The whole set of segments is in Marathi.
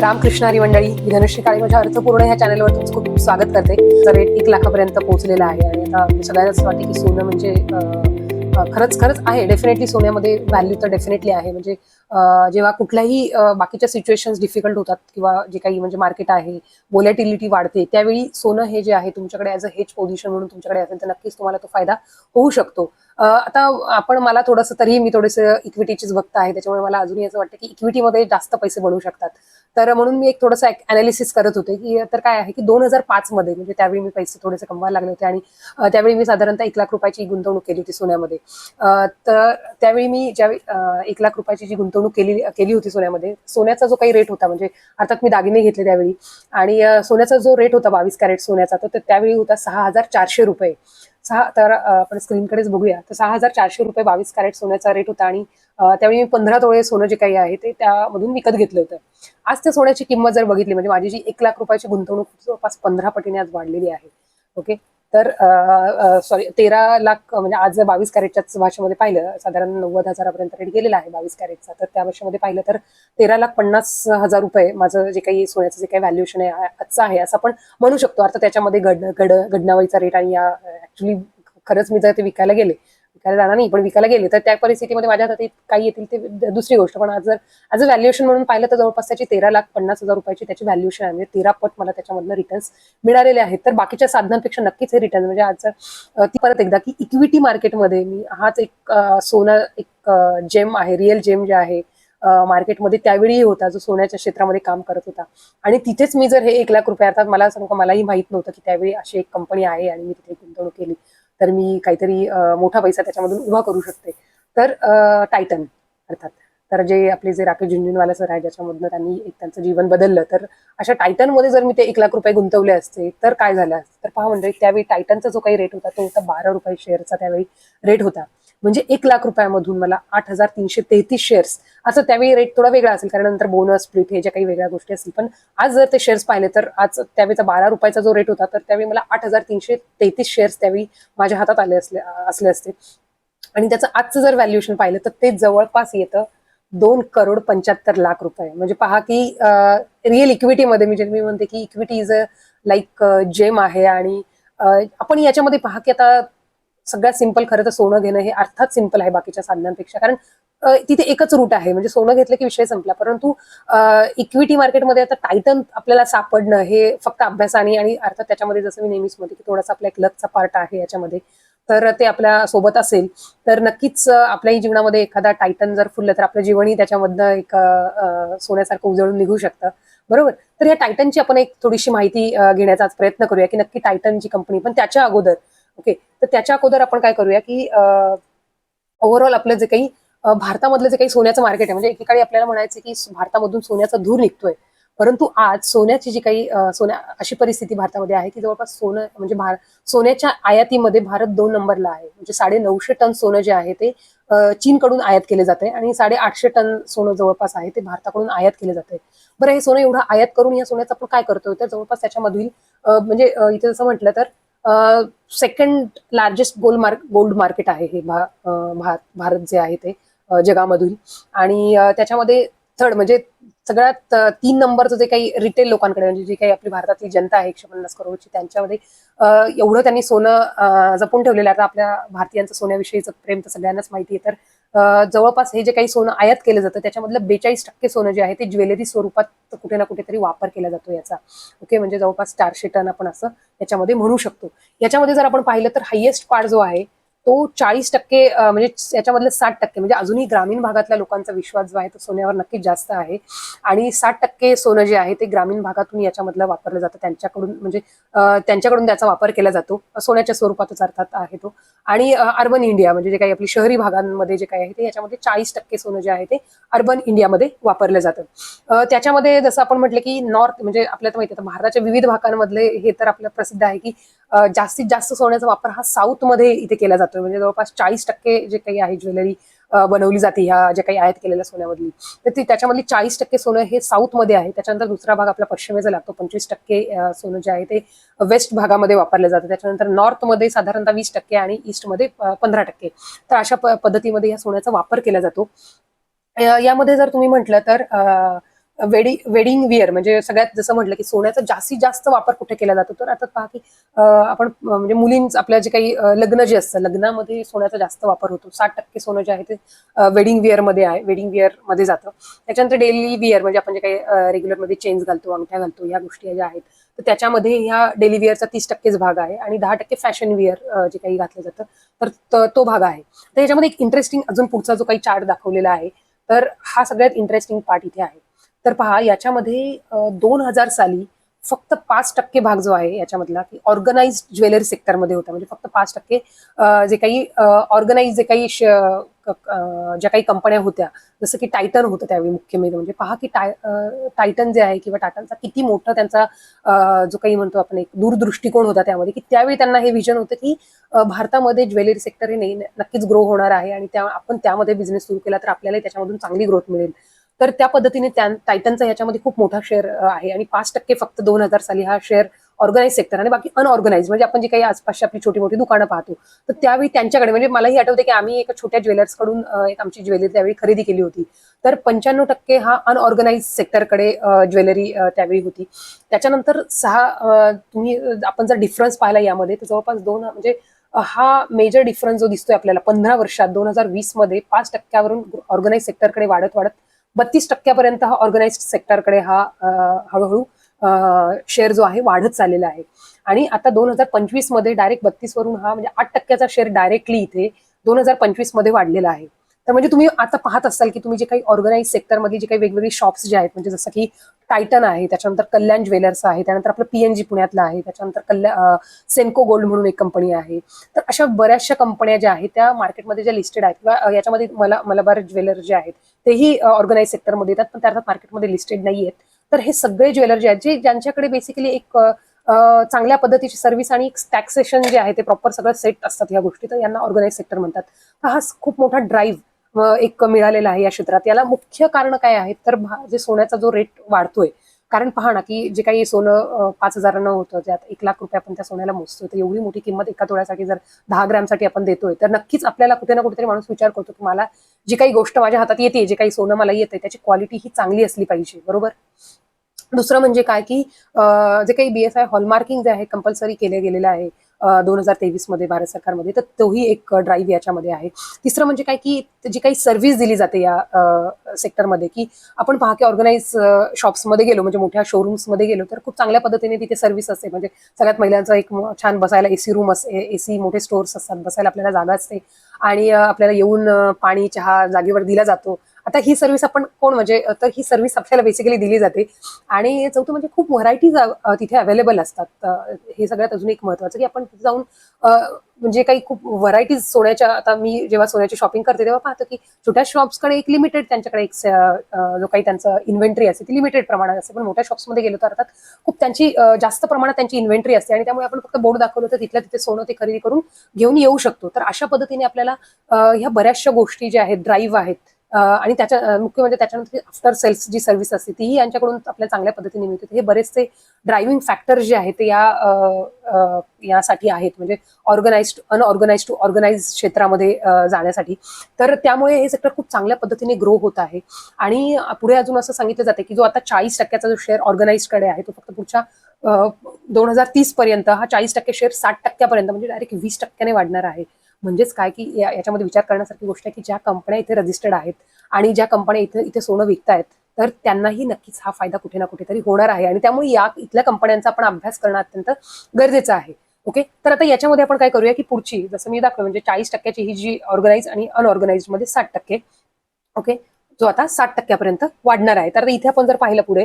रामकृष्ण हरी मंडळी मी काळी काळे माझ्या अर्थपूर्ण ह्या चॅनलवर तुमचं खूप स्वागत करते. तर रेट एक लाखापर्यंत पोहोचलेला आहे आणि आता सगळ्यांनाच वाटते की सोनं म्हणजे खरंच खरंच आहे. डेफिनेटली सोन्यामध्ये व्हॅल्यू तर डेफिनेटली आहे. म्हणजे जेव्हा कुठल्याही बाकीच्या सिच्युएशन्स डिफिकल्ट होतात किंवा जे काही म्हणजे मार्केट आहे वोलॅटिलिटी वाढते त्यावेळी सोनं हे जे आहे तुमच्याकडे ॲज अ हेज पोझिशन म्हणून तुमच्याकडे असेल तर नक्कीच तुम्हाला तो फायदा होऊ शकतो. आता आपण मला थोडंसं तरीही मी थोडंसं इक्विटीचीच भक्त आहे. त्याच्यामुळे मला अजूनही असं वाटतं की इक्विटीमध्ये जास्त पैसे बनवू शकतात. तर म्हणून मी एक थोडंसं अनालिसिस करत होते की तर काय आहे की दोन हजार पाच मध्ये म्हणजे त्यावेळी मी पैसे थोडेसे कमवायला लागले होते आणि त्यावेळी मी साधारणतः एक लाख रुपयाची गुंतवणूक केली होती सोन्यामध्ये. तर त्यावेळी मी ज्यावेळी एक लाख रुपयाची जी गुंतवणूक केली केली होती सोन्यामध्ये सोन्याचा जो काही रेट होता म्हणजे अर्थात मी दागिने घेतले त्यावेळी आणि सोन्याचा जो रेट होता बावीस कॅरेट सोन्याचा तो तर त्यावेळी होता सहा हजार चारशे रुपये. सहा तर आपण स्क्रीनकडेच बघूया. तर सहा हजार चारशे रुपये बावीस कॅरेट सोन्याचा रेट होता आणि त्यावेळी मी पंधरा तोळे सोनं जे काही आहे ते त्यामधून विकत घेतलं होतं. आज त्या सोन्याची किंमत जर बघितली म्हणजे माझी जी एक लाख रुपयाची गुंतवणूक जवळपास पंधरा पटीने आज वाढलेली आहे. ओके? तर सॉरी तेरा लाख म्हणजे आज जर बावीस कॅरेटच्याच भाषेमध्ये पाहिलं साधारण नव्वद हजारापर्यंत रेट गेलेला आहे बावीस कॅरेटचा. तर त्या भाषेमध्ये पाहिलं तर तेरा लाख पन्नास हजार रुपये माझं जे काही सोन्याचं जे काही व्हॅल्युएशन आहे आजचं आहे असं आपण म्हणू शकतो. अर्थात त्याच्यामध्ये घड घड घडणावळीचा रेट आणि या ऍक्च्युली खरंच मी जर ते विकायला गेले विकायला जाणार नाही पण विकायला गेले तर त्या परिस्थितीमध्ये माझ्या हातात काही येतील ते दुसरी गोष्ट. पण आज जर आज व्हॅल्युएशन म्हणून पाहिलं तर जवळपास त्याची तेरा लाख पन्नास हजार रुपयाची त्याची व्हॅल्युएशन आहे. म्हणजे तेरा पट मला त्याच्यामधनं रिटर्न्स मिळालेले आहेत. तर बाकीच्या साधनांपेक्षा नक्कीच हे रिटर्न म्हणजे आज ती परत एकदा की इक्विटी मार्केटमध्ये मी हाच एक सोनं सोना एक जेम आहे रिअल जेम जे आहे मार्केटमध्ये त्यावेळी होता जो सोन्याच्या क्षेत्रामध्ये काम करत होता. आणि तिथेच मी जर हे एक लाख रुपये अर्थात मला सांगू मलाही माहीत नव्हतं की त्यावेळी अशी एक कंपनी आहे आणि मी तिथे गुंतवणूक केली. तर मी काहीतरी मोठा पैसा त्याच्यामधून उभा करू शकते. तर टायटन अर्थात. तर जे आपले जे राकेश झुंझुनवाला सर आहे ज्याच्यामधनं त्यांनी एक त्यांचं जीवन बदललं तर अशा टायटनमध्ये जर मी ते एक लाख रुपये गुंतवले असते तर काय झालं असतं? तर पहा म्हणजे त्यावेळी टायटनचा जो काही रेट होता तो होता बारा रुपये शेअरचा त्यावेळी रेट होता. म्हणजे एक लाख रुपयामधून मला आठ हजार तीनशे तेहतीस शेअर्स असं त्यावेळी रेट थोडा वेगळा असेल कारण नंतर बोनस स्प्लिट हे ज्या काही वेगळ्या गोष्टी असतील. पण आज जर ते शेअर्स पाहिले तर आज त्यावेळेचा बारा रुपयाचा जो रेट होता तर त्यावेळी मला आठ हजार तीनशे तेहतीस शेअर्स त्यावेळी माझ्या हातात आले असले असले असते. आणि त्याचं आजचं जर व्हॅल्युएशन पाहिलं तर ते जवळपास येतं दोन करोड पंच्याहत्तर लाख रुपये. म्हणजे पहा की रिअल इक्विटीमध्ये मी मी म्हणते की equity is a like gem आहे आणि आपण याच्यामध्ये पहा की आता सगळ्यात सिंपल खरं तर सोनं घेणं हे अर्थात सिंपल आहे बाकीच्या साधनांपेक्षा. कारण तिथे एकच रूट आहे. म्हणजे सोनं घेतलं की विषय संपला. परंतु इक्विटी मार्केटमध्ये आता टायटन आपल्याला सापडणं हे फक्त अभ्यासाने आणि अर्थात त्याच्यामध्ये जसं मी नेहमीच म्हणते की थोडासा आपला एक लकचा पार्ट आहे याच्यामध्ये. तर ते आपल्यासोबत असेल तर नक्कीच आपल्याही जीवनामध्ये एखादा टायटन जर फुललं तर आपलं जीवनही त्याच्यामधनं एक सोन्यासारखं उजळून निघू शकतं. बरोबर? तर या टायटनची आपण एक थोडीशी माहिती घेण्याचा प्रयत्न करूया की नक्की टायटनची कंपनी पण त्याच्या अगोदर ओके तर त्याच्या अगोदर आपण काय करूया की ओव्हरऑल आपलं जे काही भारतामधलं जे काही सोन्याचं मार्केट आहे म्हणजे एकेकाळी आपल्याला म्हणायचं की भारतामधून सोन्याचा धूर निघतोय. परंतु आज सोन्याची जी काही सोन्या अशी परिस्थिती भारतामध्ये आहे की जवळपास सोनं म्हणजे भार सोन्याच्या आयातीमध्ये भारत दोन नंबरला आहे. म्हणजे साडे नऊशे टन सोनं जे आहे ते चीनकडून आयात केले जाते आणि साडे आठशे टन सोनं जवळपास आहे ते भारताकडून आयात केले जाते. बरं हे सोनं एवढं आयात करून या सोन्याचं आपण काय करतोय? तर जवळपास त्याच्यामधील म्हणजे इथे जसं म्हटलं तर second largest gold mark gold market आहे हे भा- भारत जे आहे ते जगामधून. आणि त्याच्यामध्ये थर्ड म्हणजे सगळ्यात तीन नंबरचं जे काही रिटेल लोकांकडे म्हणजे जी काही आपली भारतातली जनता आहे एकशे पन्नास करोडची त्यांच्यामध्ये एवढं त्यांनी सोनं जपून ठेवलेलं आहे. आता आपल्या भारतीयांचं सोन्याविषयीचं प्रेम तर सगळ्यांनाच माहिती आहे. तर जवळपास हे जे काही सोनं आयात केलं जातं त्याच्यामधलं बेचाळीस टक्के सोनं जे आहे ते ज्वेलरी स्वरूपात कुठे ना कुठेतरी वापर केला जातो याचा. ओके? म्हणजे जवळपास चारशे टन आपण असं याच्यामध्ये म्हणू शकतो. याच्यामध्ये जर आपण पाहिलं तर हायेस्ट पार्ट जो आहे तो चाळीस टक्के म्हणजे याच्यामधले साठ टक्के म्हणजे अजूनही ग्रामीण भागातल्या लोकांचा विश्वास जो आहे तो सोन्यावर नक्कीच जास्त आहे. आणि साठ टक्के सोनं जे आहे ते ग्रामीण भागातून याच्यामधलं वापरलं जातं. त्यांच्याकडून म्हणजे त्यांच्याकडून त्याचा वापर केला जातो. सोन्याच्या स्वरूपातच अर्थात आहे तो. आणि अर्बन इंडिया म्हणजे जे काही आपली शहरी भागांमध्ये जे काही आहे ते याच्यामध्ये चाळीस टक्के सोनं जे आहे ते अर्बन इंडियामध्ये वापरलं जातं. त्याच्यामध्ये जसं आपण म्हटलं की नॉर्थ म्हणजे आपल्याला माहिती आहे भारताच्या विविध भागांमधले हे तर आपलं प्रसिद्ध आहे की जास्तीत जास्त सोन्याचा वापर हा साऊथमध्ये इथे केला जातोय. म्हणजे जवळपास चाळीस टक्के जे काही आहे ज्वेलरी बनवली जाते ह्या ज्या काही आयात केलेल्या सोन्यामधली. तर ती त्याच्यामधली चाळीस टक्के सोनं हे साऊथमध्ये आहे. त्याच्यानंतर दुसरा भाग आपला पश्चिमेचा लागतो. पंचवीस टक्के सोनं जे आहे ते वेस्ट भागामध्ये वापरलं जातं. त्याच्यानंतर नॉर्थमध्ये साधारणतः वीस टक्के आणि ईस्टमध्ये पंधरा टक्के. तर अशा प- पद्धतीमध्ये या सोन्याचा वापर केला जातो. यामध्ये जर तुम्ही म्हटलं तर अं, वेडिंग वेडिंग विअर म्हणजे सगळ्यात जसं म्हटलं की सोन्याचा जास्तीत जास्त वापर कुठे केला जातो तर आता पहा की आपण म्हणजे मुलींच आपल्या जे काही लग्न जे असतं लग्नामध्ये सोन्याचा जास्त वापर होतो. साठ टक्के सोनं जे आहे ते वेडिंग विअरमध्ये आहे वेडिंग विअरमध्ये जातं. त्याच्यानंतर डेली विअर म्हणजे आपण जे काही रेग्युलरमध्ये चेंज घालतो अंगठ्या घालतो या गोष्टी ज्या आहेत तर त्याच्यामध्ये ह्या डेली विअरचा तीस टक्केच भाग आहे आणि दहा टक्के फॅशन विअर जे काही घातलं जातं तर तो भाग आहे. तर याच्यामध्ये एक इंटरेस्टिंग अजून पुढचा जो काही चार्ट दाखवलेला आहे तर हा सगळ्यात इंटरेस्टिंग पार्ट इथे आहे. तर पहा याच्यामध्ये दोन हजार साली फक्त पाच टक्के भाग जो आहे याच्यामधला की ऑर्गनाइज ज्वेलरी सेक्टरमध्ये होता. म्हणजे फक्त पाच टक्के जे काही ऑर्गनाइज जे काही श- ज्या काही कंपन्या होत्या जसं की टायटन होतं त्यावेळी मुख्य मेन म्हणजे पहा की टाय टायटन जे आहे किंवा टाटांचा किती मोठा त्यांचा जो काही म्हणतो आपण एक दूरदृष्टिकोन होता त्यामध्ये की त्यावेळी त्यांना हे विजन होतं की भारतामध्ये ज्वेलरी सेक्टर हे नाही नक्कीच ग्रो होणार आहे आणि त्या आपण त्यामध्ये बिझनेस सुरू केला तर आपल्याला त्याच्यामधून चांगली ग्रोथ मिळेल. तर त्या पद्धतीने त्या टायटनचा याच्यामध्ये खूप मोठा शेअर आहे. आणि पाच टक्के फक्त दोन हजार साली हा शेअर ऑर्गनाईज सेक्टर आणि बाकी अनऑर्गनाईज म्हणजे आपण जे काही आसपासची आपली छोटी मोठी दुकानं पाहतो तर त्यावेळी त्यांच्याकडे म्हणजे मलाही आठवते की आम्ही एका छोट्या ज्वेलर्सकडून एक आमची ज्वेलरी त्यावेळी खरेदी केली होती. तर पंच्याण्णव टक्के हा अनऑर्गनाईज सेक्टरकडे ज्वेलरी त्यावेळी होती. त्याच्यानंतर सहा तुम्ही आपण जर डिफरन्स पाहिला यामध्ये तर जवळपास दोन म्हणजे हा मेजर डिफरन्स जो दिसतोय आपल्याला पंधरा वर्षात दोन हजार वीसमध्ये पाच टक्क्यावरून ऑर्गनाईज सेक्टरकडे वाढत वाढत बत्तीस टक्क्यापर्यंत हा ऑर्गनाइज सेक्टरकडे हा हळूहळू शेअर जो आहे वाढत चाललेला आहे. आणि आता दोन हजार पंचवीसमध्ये डायरेक्ट बत्तीस वरून हा म्हणजे आठ टक्क्याचा शेअर डायरेक्टली इथे दोन हजार पंचवीसमध्ये वाढलेला आहे. तर म्हणजे तुम्ही आता पाहत असाल की तुम्ही जे काही ऑर्गनाईज सेक्टरमध्ये जे काही वेगवेगळे शॉप्स जे आहेत म्हणजे जसं की टायटन आहे त्याच्यानंतर कल्याण ज्वेलर्स आहे त्यानंतर आपलं पीएनजी पुण्यातलं आहे त्याच्यानंतर कल्या सेन्को गोल्ड म्हणून एक कंपनी आहे. तर अशा बऱ्याचशा कंपन्या ज्या आहेत त्या मार्केटमध्ये ज्या लिस्टेड आहेत किंवा याच्यामध्ये मला मलबार ज्वेलर जे आहेत तेही ऑर्गनाईज सेक्टरमध्ये येतात पण त्या अर्थात मार्केटमध्ये लिस्टेड नाही आहेत तर हे सगळे ज्वेलर जे आहेत जे ज्यांच्याकडे बेसिकली एक चांगल्या पद्धतीची सर्व्हिस आणि टॅक्सेशन जे आहे ते प्रॉपर सगळं सेट असतात या गोष्टी तर यांना ऑर्गनाईज सेक्टर म्हणतात. तर हा खूप मोठा ड्राईव्ह एक मिळालेला आहे या क्षेत्रात. याला मुख्य कारण काय आहे तर जे सोन्याचा जो रेट वाढतोय कारण पहा ना की जे काही सोनं पाच हजारानं होतं ज्यात एक लाख रुपये आपण त्या सोन्याला मोजतोय तर एवढी मोठी किंमत एका तोळ्यासाठी जर दहा ग्रॅमसाठी आपण देतोय तर नक्कीच आपल्याला कुठे ना कुठेतरी माणूस विचार करतो की मला जी काही गोष्ट माझ्या हातात येते जे काही सोनं मला येते त्याची क्वालिटी ही चांगली असली पाहिजे बरोबर? दुसरं म्हणजे काय की जे काही बीएसआय हॉलमार्किंग जे आहे कंपल्सरी केले गेलेलं आहे दोन हजार तेवीसमध्ये भारत सरकारमध्ये तर तोही एक ड्राईव्ह याच्यामध्ये आहे. तिसरं म्हणजे काय की जी काही सर्व्हिस दिली जाते या सेक्टरमध्ये की आपण पहा की ऑर्गनाईज शॉप्समध्ये गेलो म्हणजे मोठ्या शोरूम्समध्ये गेलो तर खूप चांगल्या पद्धतीने तिथे सर्व्हिस असते. म्हणजे सगळ्यात महिलांचा एक छान बसायला एसी रूम असते एसी मोठे स्टोर्स असतात बसायला आपल्याला जागा असते. आणि आपल्याला येऊन पाणी चहा जागेवर दिला जातो. आता ही सर्व्हिस आपण कोण म्हणजे तर ही सर्व्हिस आपल्याला बेसिकली दिली जाते. आणि चौथं म्हणजे खूप व्हरायटीज तिथे अवेलेबल असतात. हे सगळ्यात अजून एक महत्वाचं की आपण तिथे जाऊन म्हणजे काही खूप व्हरायटीज सोन्याच्या आता मी जेव्हा सोन्याची शॉपिंग करते तेव्हा पाहतो की छोट्या शॉप्सकडे एक लिमिटेड त्यांच्याकडे एक जो काही त्यांचं इन्व्हेंटरी असते ती लिमिटेड प्रमाणात असते. पण मोठ्या शॉप्समध्ये गेलो तर अर्थात खूप त्यांची जास्त प्रमाणात त्यांची इन्व्हेंटरी असते. आणि त्यामुळे आपण फक्त बोर्ड दाखवलं तर तिथल्या तिथे सोनं ते खरेदी करून घेऊन येऊ शकतो. तर अशा पद्धतीने आपल्याला ह्या बऱ्याचशा गोष्टी ज्या आहेत ड्राईव्ह आहेत आणि त्याच्या मुख्य म्हणजे त्याच्यानंतर आफ्टर सेल्स जी सर्व्हिस असते तीही यांच्याकडून आपल्याला चांगल्या पद्धतीने मिळते. हे बरेचसे ड्रायव्हिंग फॅक्टर जे आहेत ते या यासाठी आहेत. म्हणजे ऑर्गनाइज्ड अनऑर्गनाइज टू ऑर्गनाइज क्षेत्रामध्ये जाण्यासाठी. तर त्यामुळे हे सेक्टर खूप चांगल्या पद्धतीने ग्रो होत आहे. आणि पुढे अजून असं सांगितलं जाते की जो आता चाळीस टक्क्याचा जो शेअर ऑर्गनाइजकडे आहे तो फक्त पुढच्या दोन हजार तीस पर्यंत हा चाळीस टक्के शेअर साठ टक्क्यापर्यंत म्हणजे डायरेक्ट वीस टक्क्याने वाढणार आहे. म्हणजेच काय की या- याच्यामध्ये विचार करण्यासारखी गोष्ट आहे की ज्या कंपन्या इथे रजिस्टर्ड आहेत आणि ज्या कंपन्या इथे इथे सोनं विकतायत तर त्यांनाही नक्कीच हा फायदा कुठे ना कुठेतरी होणार आहे. आणि त्यामुळे या इथल्या कंपन्यांचा आपण अभ्यास करणं अत्यंत गरजेचं आहे. ओके तर आता याच्यामध्ये आपण काय करूया की पुढची जसं मी दाखवलं म्हणजे चाळीस टक्क्याची ही जी ऑर्गनाईज आणि अनऑर्गनाईजमध्ये साठ टक्के ओके जो आता साठ टक्क्यापर्यंत वाढणार आहे. तर आता इथे आपण जर पाहिलं पुढे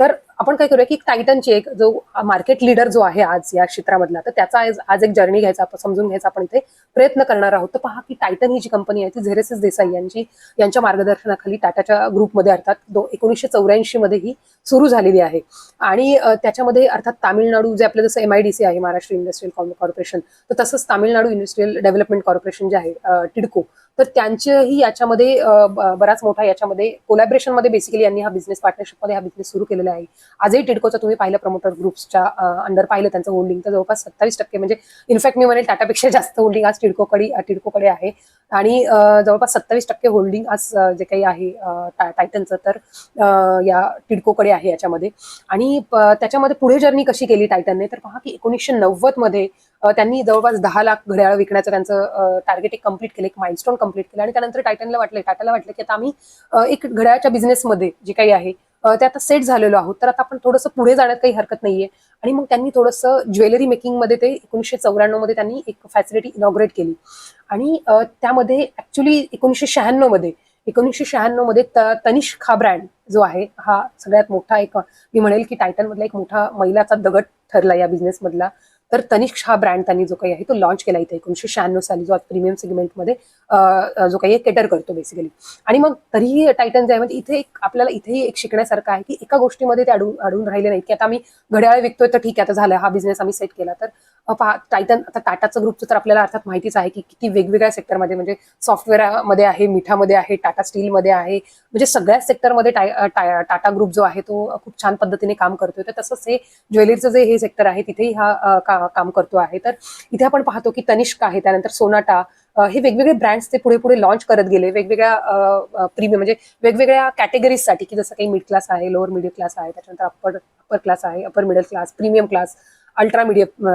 तर आपण काय करूया की टायटनची एक जो मार्केट लीडर जो आहे आज या क्षेत्रामधला तर त्याचा आज आज एक जर्नी घ्यायचा आपण समजून घ्यायचा आपण इथे प्रयत्न करणार आहोत. तर पहा की टायटन ही जी कंपनी आहे ती झेरेसिस देसाई यांची यांच्या मार्गदर्शनाखाली टाटाच्या ग्रुपमध्ये अर्थात दो एकोणीसशे चौऱ्याऐंशी मध्ये ही सुरू झालेली आहे. आणि त्याच्यामध्ये अर्थात तामिळनाडू जे आपलं जसं एमआयडीसी आहे महाराष्ट्र इंडस्ट्रियल कॉर्पोरेशन तर तसंच तामिळनाडू इंडस्ट्रियल डेव्हलपमेंट कॉर्पोरेशन जे आहे टिडको तर त्यांचेही याच्यामध्ये बराच मोठा याच्यामध्ये कोलॅबरेशनमध्ये बेसिकली यांनी हा बिझनेस पार्टनरशिपमध्ये हा बिझनेस सुरू केलेला आहे. आजही टिडकोचं तुम्ही पाहिलं प्रमोटर ग्रुप्सच्या अंडर पाहिलं त्यांचं होल्डिंग तर जवळपास सत्तावीस टक्के म्हणजे इनफॅक्ट मी म्हणेल टाटापेक्षा जास्त होल्डिंग आज टिडकोकडे टिडकोकडे आहे. आणि जवळपास सत्तावीस टक्के होल्डिंग आज जे काही आहे टायटनचं तर या टिडकोकडे आहे याच्यामध्ये. आणि त्याच्यामध्ये पुढे जर्नी कशी केली टायटनने तर पहा की एकोणीसशे नव्वदमध्ये त्यांनी जवळपास दहा लाख घड्याळ विकण्याचं त्यांचं टार्गेट एक कंप्लीट केलं एक माइलस्टोन कंप्लीट केलं. आणि त्यानंतर टायटनला वाटलं टाटाला वाटलं की आता आम्ही एक घड्याळच्या बिझनेसमध्ये जे काही आहे ते आता सेट झालेलो आहोत. तर आता आपण थोडंसं पुढे जाण्यात काही हरकत नाहीये. आणि मग त्यांनी थोडंसं ज्वेलरी मेकिंगमध्ये ते एकोणीसशे चौऱ्याण्णवमध्ये त्यांनी एक फॅसिलिटी इनॉग्रेट केली. आणि त्यामध्ये ऍक्च्युली एकोणीसशे शहाण्णवमध्ये एकोणीसशे शहाण्णवमध्ये तनिष्क हा ब्रँड जो आहे हा सगळ्यात मोठा एक मी म्हणेल की टायटन मधला एक मोठा महिलाचा दगड ठरला या बिझनेस मधला. तर तनिष्क हा ब्रँड त्यांनी जो काही आहे तो लॉन्च केला इथे एकोणीसशे शहाण्णव साली जो आज प्रीमियम सेगमेंटमध्ये जो काही केटर करतो बेसिकली आणि मग तरीही टायटन जे आहे म्हणजे इथे एक आपल्याला इथेही एक शिकण्यासारखं आहे की एका गोष्टीमध्ये ते अडून अडून राहिले नाहीत. की आता आम्ही घड्याळ विकतोय तर ठीक आहे आता झालं हा बिझनेस आम्ही सेट केला. तर पहा टायटन आता टाटाचं ग्रुपचं तर आपल्याला अर्थात माहितीच आहे की किती वेगवेगळ्या सेक्टरमध्ये म्हणजे सॉफ्टवेअरमध्ये आहे मिठामध्ये आहे टाटा स्टीलमध्ये आहे. म्हणजे सगळ्याच सेक्टरमध्ये टाय- टाटा ग्रुप जो आहे तो खूप छान पद्धतीने काम करतोय. तर तसंच हे ज्वेलरीचं जे हे सेक्टर आहे तिथेही हा का- काम करतो आहे. तर इथे आपण पाहतो की तनिष्क आहे त्यानंतर सोनाटा हे वेगवेगळे ब्रँड्स ते पुढे पुढे लॉन्च करत गेले. वेगवेगळ्या प्रीमियम म्हणजे वेगवेगळ्या कॅटेगरीजसाठी की जसं काही मिड क्लास आहे लोअर मिडल क्लास आहे त्याच्यानंतर अप्पर अप्पर क्लास आहे upper middle class premium class ultra medium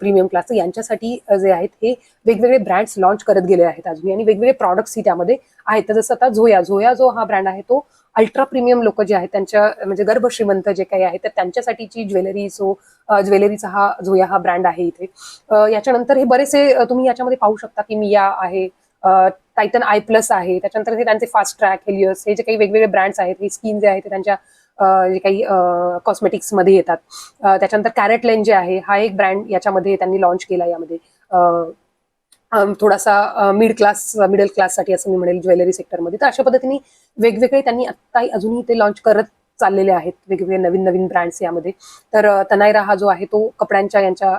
premium class यांच्यासाठी जे आहेत हे वेगवेगळे ब्रँड्स लॉन्च करत गेले आहेत अजून आणि वेगवेगळे प्रॉडक्ट्सही त्यामध्ये आहेत. तर जसं आता झोया झोया जो हा ब्रँड आहे तो अल्ट्रा प्रीमियम लोक जे आहेत त्यांच्या म्हणजे गर्भ श्रीमंत जे काही आहेत तर त्यांच्यासाठीची ज्वेलरी सो ज्वेलरीचा हा झोया हा ब्रँड आहे इथे. याच्यानंतर हे बरेचसे तुम्ही याच्यामध्ये पाहू शकता की मिया आहे टायटन आय प्लस आहे. त्याच्यानंतर हे त्यांचे फास्ट ट्रॅक हेलियस हे जे काही वेगवेगळे ब्रँड्स आहेत हे स्किन जे आहे ते त्यांच्या जे काही कॉस्मेटिक्समध्ये येतात. त्याच्यानंतर कॅरेट लेन जे आहे हा एक ब्रँड याच्यामध्ये त्यांनी लॉन्च केला यामध्ये. थोडासा मिड क्लास मिडल क्लाससाठी असं मी म्हणेल ज्वेलरी सेक्टरमध्ये तर अशा पद्धतीने वेगवेगळे त्यांनी आत्ताही अजूनही ते लॉन्च करत चाललेले आहेत. वेगवेगळे नवीन नवीन ब्रँड्स यामध्ये. तर तनायरा हा जो आहे तो कपड्यांच्या यांच्या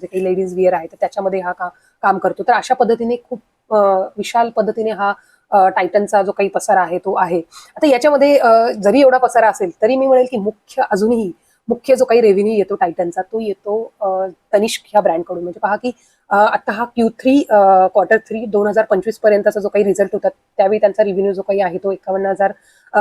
जे काही लेडीज विअर आहे तर त्याच्यामध्ये हा का काम करतो. तर अशा पद्धतीने खूप विशाल पद्धतीने हा टायटनचा जो काही पसारा आहे तो आहे. आता याच्यामध्ये जरी एवढा पसारा असेल तरी मी म्हणेल की मुख्य अजूनही मुख्य जो काही रेव्हेन्यू येतो टायटनचा तो येतो तनिष्क ह्या ब्रँडकडून म्हणजे पहा की आता हा क्यू थ्री क्वार्टर थ्री दोन हजार पंचवीस पर्यंतचा जो काही रिझल्ट होता त्यावेळी त्यांचा रेव्हेन्यू जो काही आहे तो एकावन्न हजार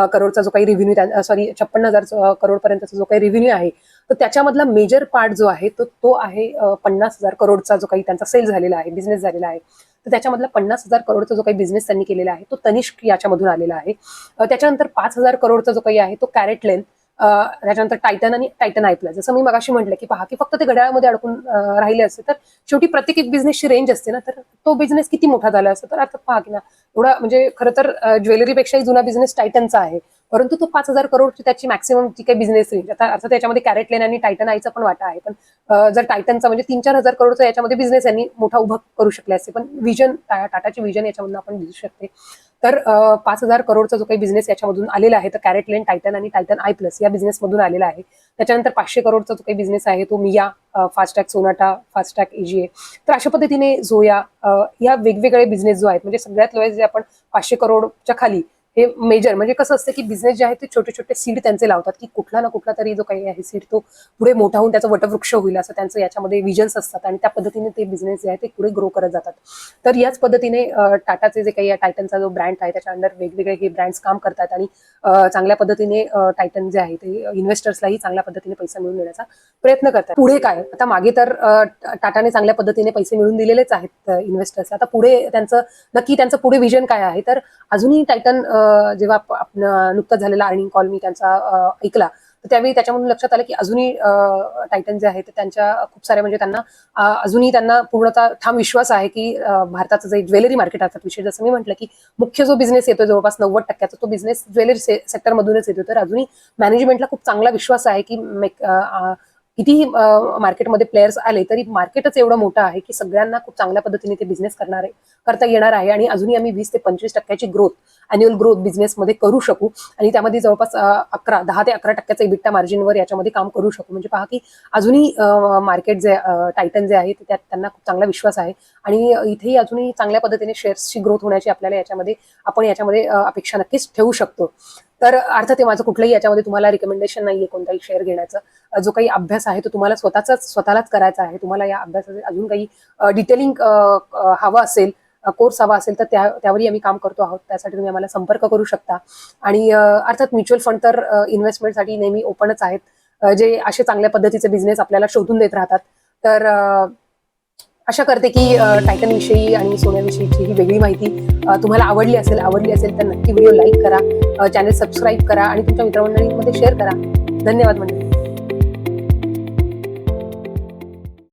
करोडचा जो काही रिव्हेन्यू सॉरी छप्पन्न हजार करोड पर्यंतचा जो काही रेव्हेन्यू आहे तर त्याच्यामधला मेजर पार्ट जो आहे तो तो आहे पन्नास हजार करोडचा जो काही त्यांचा सेल झालेला आहे बिझनेस झालेला आहे. तर त्याच्यामधला पन्नास हजार करोडचा जो काही बिझनेस त्यांनी केलेला आहे तो तनिष्क याच्यामधून आलेला आहे. त्याच्यानंतर पाच हजार करोडचा जो काही आहे तो कॅरेट लेन त्याच्यानंतर टायटन आणि टायटन आय प्लस जसं मी मगाशी म्हटलं की पहा की फक्त ते घड्याळामध्ये अडकून राहिले असते तर शेवटी प्रत्येक एक बिझनेसची रेंज असते ना तर तो बिझनेस किती मोठा झाला असतो तर आता पहा की ना एवढा म्हणजे खरं तर ज्वेलरीपेक्षाही जुना बिझनेस टायटनचा आहे परंतु तो पाच हजार करोडची त्याची मॅक्सिमम जी काही बिझनेस रेंज आता अर्थात त्याच्यामध्ये कॅरेट लेन आणि टायटन आयचा पण वाटा आहे पण जर टायटनचा म्हणजे तीन चार हजार करोडचा याच्यामध्ये बिझनेस यांनी मोठा उभा करू शकले असते पण विजन टाटाची विजन याच्यामधून आपण दिसू शकते. तर पाच हजार करोडचा जो काही बिझनेस याच्यामधून आलेला आहे तर कॅरेट लेन टायटन आणि टायटन आय प्लस या बिझनेसमधून आलेला आहे. त्याच्यानंतर पाचशे करोडचा जो काही बिझनेस आहे तो मिया फास्टॅग सोनाटा फास्टॅग एजीए तर अशा पद्धतीने झोया या वेगवेगळे बिझनेस जो आहेत म्हणजे सगळ्यात लोएस्ट जे आपण पाचशे करोडच्या खाली हे मेजर म्हणजे कसं असतं की बिझनेस जे आहे ते छोटे छोटे सीड त्यांचे लावतात की कुठला ना कुठला तरी जो काही आहे सीड तो पुढे मोठा होऊन त्याचा वटवृक्ष होईल असं त्यांचं याच्यामध्ये विजन्स असतात आणि त्या पद्धतीने ते बिझनेस जे आहे ते पुढे ग्रो करत जातात. तर याच पद्धतीने टाटाचे जे काही टायटनचा जो ब्रँड आहे त्याच्या अंडर वेगवेगळे हे ब्रँड्स काम करतात आणि चांगल्या पद्धतीने टायटन जे आहे ते इन्व्हेस्टर्सलाही चांगल्या पद्धतीने पैसा मिळवून देण्याचा प्रयत्न करतात. पुढे काय? आता मागे तर टाटाने चांगल्या पद्धतीने पैसे मिळून दिलेलेच आहेत इन्व्हेस्टर्सला आता पुढे त्यांचं नक्की त्यांचं पुढे विजन काय आहे? तर अजूनही टायटन जेव्हा आपण नुकताच झालेला अर्निंग कॉल मी त्यांचा ऐकला तर त्यावेळी त्याच्यामधून लक्षात आलं की अजूनही टायटन जे आहे ते त्यांच्या खूप साऱ्या म्हणजे त्यांना अजूनही त्यांना पूर्णतः ठाम विश्वास आहे की भारताचं जे ज्वेलरी मार्केट अर्थात विषय जसं मी म्हटलं की मुख्य जो बिझनेस येतो जवळपास नव्वद टक्क्याचा तो बिझनेस ज्वेलरी सेक्टरमधूनच येतो तर अजूनही मॅनेजमेंटला खूप चांगला विश्वास आहे की मेक- कितीही मार्केटमध्ये प्लेयर्स आले तरी मार्केटच एवढं मोठं आहे की सगळ्यांना खूप चांगल्या पद्धतीने ते बिझनेस करणार आहे करता येणार आहे. आणि अजूनही आम्ही वीस ते पंचवीस टक्क्याची ग्रोथ अॅन्युअल ग्रोथ बिझनेसमध्ये करू शकू. आणि त्यामध्ये जवळपास अकरा दहा ते अकरा टक्क्याचा इबिट्टा मार्जिनवर याच्यामध्ये काम करू शकू. म्हणजे पहा की अजूनही मार्केट जे टायटन जे आहे ते त्यात त्यांना खूप चांगला विश्वास आहे. आणि इथेही अजूनही चांगल्या पद्धतीने शेअर्सची ग्रोथ होण्याची आपल्याला याच्यामध्ये आपण याच्यामध्ये अपेक्षा नक्कीच ठेवू शकतो. तर अर्थात ते माझं कुठलंही याच्यामध्ये तुम्हाला रिकमेंडेशन नाहीये कोणताही शेअर घेण्याचं. जो काही अभ्यास आहे तो तुम्हाला स्वतःचाच स्वतःलाच करायचा आहे. तुम्हाला या अभ्यासाचे अजून काही डिटेलिंग हवं असेल कोर्स हवा असेल तर त्या त्यावरही आम्ही काम करतो आहोत. त्यासाठी तुम्ही आम्हाला संपर्क करू शकता. आणि अर्थात म्युच्युअल फंड तर इन्व्हेस्टमेंटसाठी नेहमी ओपनच आहेत. जे असे चांगल्या पद्धतीचे बिझनेस आपल्याला शोधून देत राहतात. तर आशा करते की टायटन विषयी आणि सोन्याविषयीची ही वेगळी माहिती तुम्हाला आवडली असेल आवडली असेल तर नक्की व्हिडिओ लाईक करा चॅनल सबस्क्राईब करा आणि तुमच्या मित्रमंडळींमध्ये शेअर करा. धन्यवाद मंडळी.